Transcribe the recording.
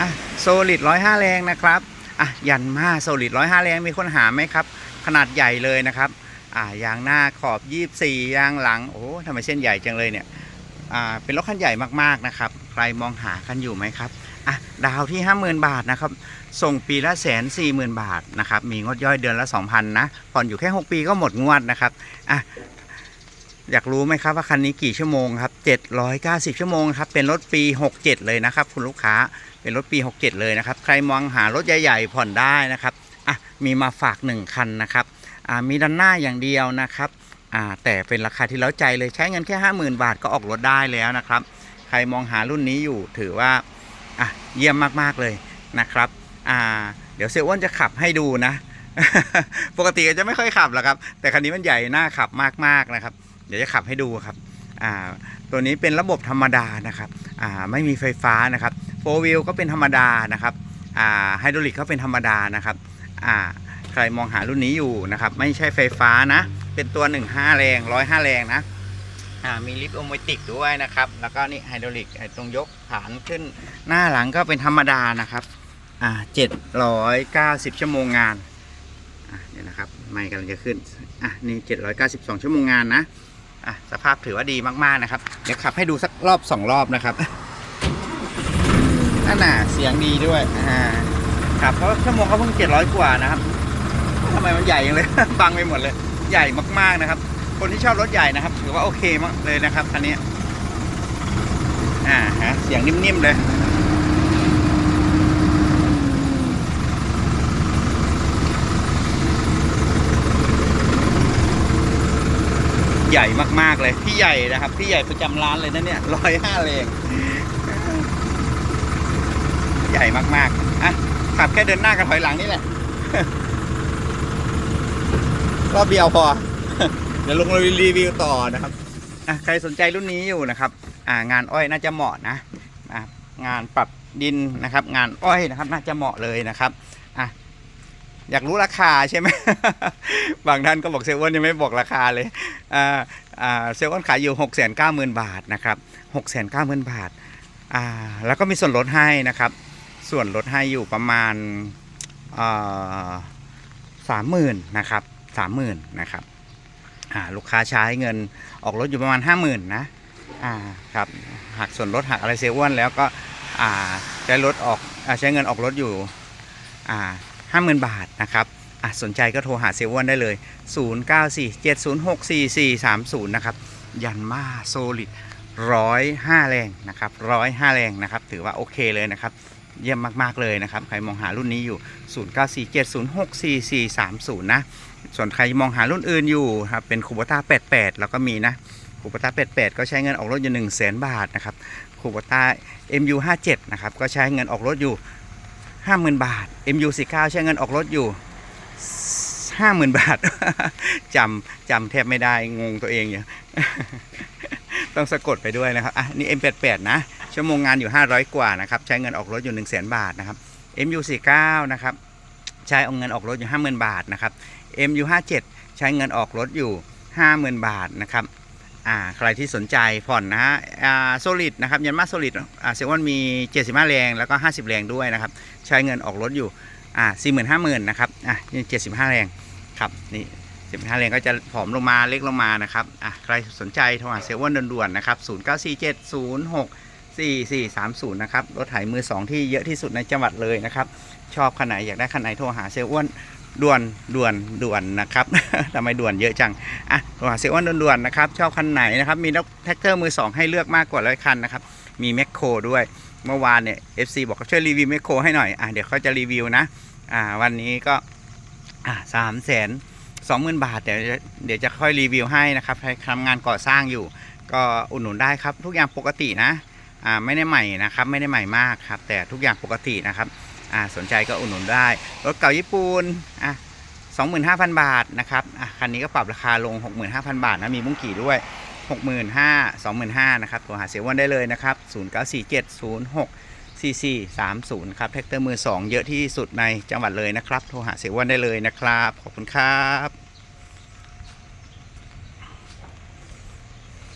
อะโซลิดร้อยห้าแรงนะครับอะยันมาโซลิดร้อยห้าแรงมีคนหาไหมครับ ขนาดใหญ่เลยนะครับอ่ายางหน้าขอบยี่สี่ยางหลังโอ้โหทำไมเส้นใหญ่จังเลยเนี่ยอ่าเป็นรถคันใหญ่มากๆนะครับ ใครมองหากันอยู่ไหมครับอะดาวที่ 50,000 บาทนะครับ ส่งปีละแสนสี่หมื่นบาทนะครับ มีงดย่อยเดือนละ 2,000 นะ ผ่อนอยู่แค่ 6 ปีก็หมดงวดนะครับอะอยากรู้ไหมครับว่าคันนี้กี่ชั่วโมงครับ 790 ชั่วโมงครับ เป็นรถปี 67 เลยนะครับ คุณลูกค้า เป็นรถปี 67 เลยนะครับ ใครมองหารถใหญ่ ๆ ผ่อนได้นะครับอะมีมาฝาก 1 คันนะครับอ่ามีด้านหน้าอย่างเดียวนะครับอ่าแต่เป็นราคาที่เล้าใจเลยใช้เงินแค่ 50,000 บาทก็ออกรถได้แล้วนะครับ ใครมองหารุ่นนี้อยู่ถือว่าอะเยี่ยมมากๆเลยนะครับอ่าเดี๋ยวเซลอ้วนจะขับให้ดูนะ ปกติก็จะไม่ค่อยขับหรอกครับ แต่คันนี้มันใหญ่น่าขับมากๆนะครับ เดี๋ยวจะขับให้ดูครับอ่าตัวนี้เป็นระบบธรรมดานะครับอ่าไม่มีไฟฟ้านะครับ โฟวิลก็เป็นธรรมดานะครับอ่าไฮดรอลิกก็เป็นธรรมดานะครับอ่าใครมองหารุ่นนี้อยู่นะครับ ไม่ใช่ไฟฟ้านะ เป็นตัว 15 แรง 105 แรงนะอ่ามีลิฟต์โอโมติกด้วยนะครับ แล้วก็นี่ไฮดรอลิกตรงยกฐานขึ้นหน้าหลังก็เป็นธรรมดานะครับอ่า790ชั่วโมงงานอะเดี๋ยวนะครับ ไม่กำลังจะขึ้นอะนี่792ชั่วโมงงานนะอะสภาพถือว่าดีมากๆนะครับ เดี๋ยวขับให้ดูสักรอบสองรอบนะครับ นั่นน่ะเสียงดีด้วยอ่าครับเพราะชั่วโมงเขาเพิ่ง700กว่านะครับทำไมมันใหญ่ยังเลย บังไปหมดเลย ใหญ่มากๆนะครับ คนที่ชอบรถใหญ่นะครับ ถือว่าโอเคมากเลยนะครับคันนี้อ่าฮะเสียงนิ่มๆเลยใหญ่มากๆเลย พี่ใหญ่นะครับ พี่ใหญ่ประจำร้านเลยนะเนี่ยร้อยห้าเลง ใหญ่มากๆอะขับแค่เดินหน้ากับถอยหลังนี่แหละรอบเดียวพอ เดี๋ยวลงรีวิวต่อนะครับอะใครสนใจรุ่นนี้อยู่นะครับ อ่างานอ้อยน่าจะเหมาะนะอะงานปรับดินนะครับ งานอ้อยนะครับ น่าจะเหมาะเลยนะครับอะอยากรู้ราคาใช่ไหม บางท่านก็บอกเซลล์อ้วนยังไม่บอกราคาเลยอ่าอ่าเซลล์อ้นขายอยู่6 9 0 0 0 0บาทนะครับ6 9 0 0 0 0บาทอ่าแล้วก็มีส่วนลดให้นะครับ ส่วนลดให้อยู่ประมาณสามหมื่นนะครับสามหมื่นนะครับอ่าลูกค้าใช้เงินออกรถอยู่ประมาณ5 0,000นะอ่าครับหักส่วนลดหักอะไรเซลล์อ้วนแล้วก็อ่าใช้รถออกอใช้เงินออกรถอยู่ห้าหมื่นบาทนะครับอะสนใจก็โทรหาเซลล์อ้วนได้เลย 0947064430 นะครับ ยันมาโซลิดร้อยห้าแรงนะครับร้อยห้าแรงนะครับ ถือว่าโอเคเลยนะครับ เยี่ยมมากๆเลยนะครับ ใครมองหารุ่นนี้อยู่ 0947064430 นะ ส่วนใครมองหารุ่นอื่นอยู่ครับเป็นคูปต้า88 แล้วก็มีนะคูปต้า88 ก็ใช้เงินออกรถอยู่ 1 0 0 0 0แบาทนะครับคูปต้า MU57 นะครับก็ใช้เงินออกรถอยู่ 50,000 บาท MU49 ใช้เงินออกรถอยู่ห้าหมื่นบาทจำจำแทบไม่ได้งงตัวเองอยู่ต้องสะกดไปด้วยนะครับ อะ นี่ M88 นะ ชั่วโมงงานอยู่ 500 กว่านะครับ ใช้เงินออกรถอยู่ 1 0 0 0 0 0 บาทนะครับ MU49 นะครับ ใช้เอาเงินออกรถอยู่ 50,000 บาทนะครับ MU57 ใช้เงินออกรถอยู่ 50,000 บาทนะครับอ่าใครที่สนใจผ่อนนะฮะอ่าโซลิดนะครับยันมาโซลิดอ่าเซวันมี 75 แรงแล้วก็ 50 แรงด้วยนะครับ ใช้เงินออกรถอยู่อ่าสี่หมื่นห้าหมื่นนะครับอะนี่เจ็ดสิบห้าแรงครับนี่สิบห้าแรงก็จะผอมลงมาเล็กลงมานะครับอะใครสนใจโทรหาเซเว่นด่วนๆนะครับศูนย์เก้าสี่เจ็ดศูนย์หก สี่สี่สามศูนย์นะครับ รถไถมือสองที่เยอะที่สุดในจังหวัดเลยนะครับ ชอบคันไหนอยากได้คันไหนโทรหาเซเว่นด่วนด่วนด่วนนะครับทำไมด่วนเยอะจังอะโทรหาเซเว่นด่วนๆนะครับ ชอบคันไหนนะครับ มีแท็กเตอร์มือสองให้เลือกมากกว่าร้อยคันนะครับ มีแมคโครด้วย เมื่อวานเนี่ย FC บอกช่วยรีวิวแมคโครให้หน่อย อะเดี๋ยวเขาจะรีวิวนะ อ่า วันนี้ก็อ่าสามแสนสองหมื่นบาทเดี๋ยวจะเดี๋ยวจะค่อยรีวิวให้นะครับใครทำงานก่อสร้างอยู่ ก็อุดหนุนได้ครับ ทุกอย่างปกตินะ อ่าไม่ได้ใหม่นะครับไม่ได้ใหม่มากครับ แต่ทุกอย่างปกตินะครับอ่าสนใจก็อุดหนุนได้ รถเก่าญี่ปุ่นอะสองหมื่นห้าพันบาทนะครับอะคันนี้ก็ปรับราคาลงหกหมื่นห้าพันบาทนะมีมุ้งกี่ด้วยหกหมื่นห้าสองหมื่นห้านะครับโทรหาเสียวันได้เลยนะครับศูนย์เก้าสี่เจ็ดศูนย์หก4430 ครับแท็กเตอร์มือ 2 เยอะที่สุดในจังหวัดเลยนะครับ โทรหาเสียวันได้เลยนะครับ ขอบคุณครับ